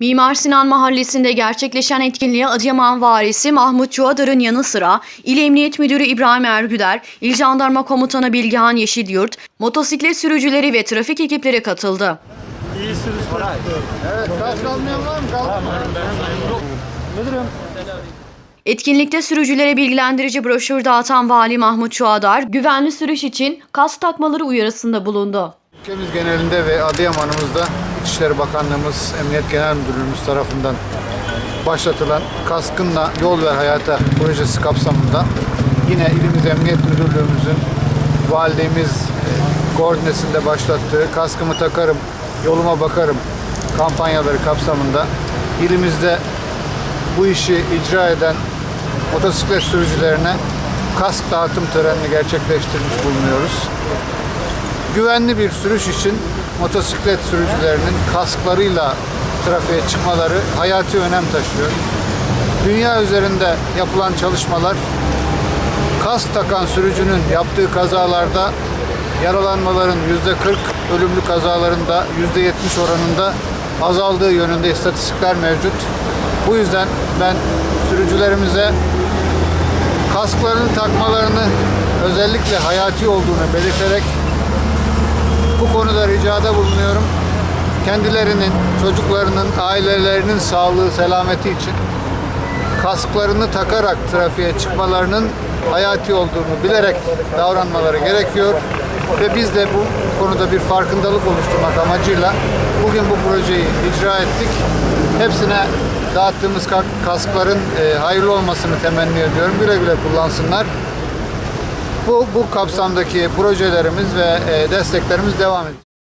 Mimar Sinan Mahallesi'nde gerçekleşen etkinliğe Adıyaman Valisi Mahmut Çuadar'ın yanı sıra İl Emniyet Müdürü İbrahim Ergüder, İl Jandarma Komutanı Bilgehan Yeşilyurt, motosiklet sürücüleri ve trafik ekipleri katıldı. İyi sürüşler. Evet, kask almayan var mı? Kalkmıyor. Müdürüm. Etkinlikte sürücülere bilgilendirici broşür dağıtan Vali Mahmut Çuadar, güvenli sürüş için kask takmaları uyarısında bulundu. Ülkemiz genelinde ve Adıyaman'ımızda İçişleri Bakanlığımız, Emniyet Genel Müdürlüğümüz tarafından başlatılan Kaskınla Yol Ver Hayata projesi kapsamında yine İlimiz Emniyet Müdürlüğümüzün valiliğimiz e, koordinesinde başlattığı Kaskımı Takarım, Yoluma Bakarım kampanyaları kapsamında ilimizde bu işi icra eden motosiklet sürücülerine kask dağıtım törenini gerçekleştirmiş bulunuyoruz. Güvenli bir sürüş için motosiklet sürücülerinin kasklarıyla trafiğe çıkmaları hayati önem taşıyor. Dünya üzerinde yapılan çalışmalar kask takan sürücünün yaptığı kazalarda yaralanmaların %40, ölümlü kazaların da %70 oranında azaldığı yönünde istatistikler mevcut. Bu yüzden ben sürücülerimize kasklarını takmalarını özellikle hayati olduğunu belirterek bu konuda ricada bulunuyorum. Kendilerinin, çocuklarının, ailelerinin sağlığı, selameti için kasklarını takarak trafiğe çıkmalarının hayati olduğunu bilerek davranmaları gerekiyor. Ve biz de bu konuda bir farkındalık oluşturmak amacıyla bugün bu projeyi icra ettik. Hepsine dağıttığımız ka- kaskların e, hayırlı olmasını temenni ediyorum. Güle güle kullansınlar. Bu, bu kapsamdaki projelerimiz ve e, desteklerimiz devam edecek.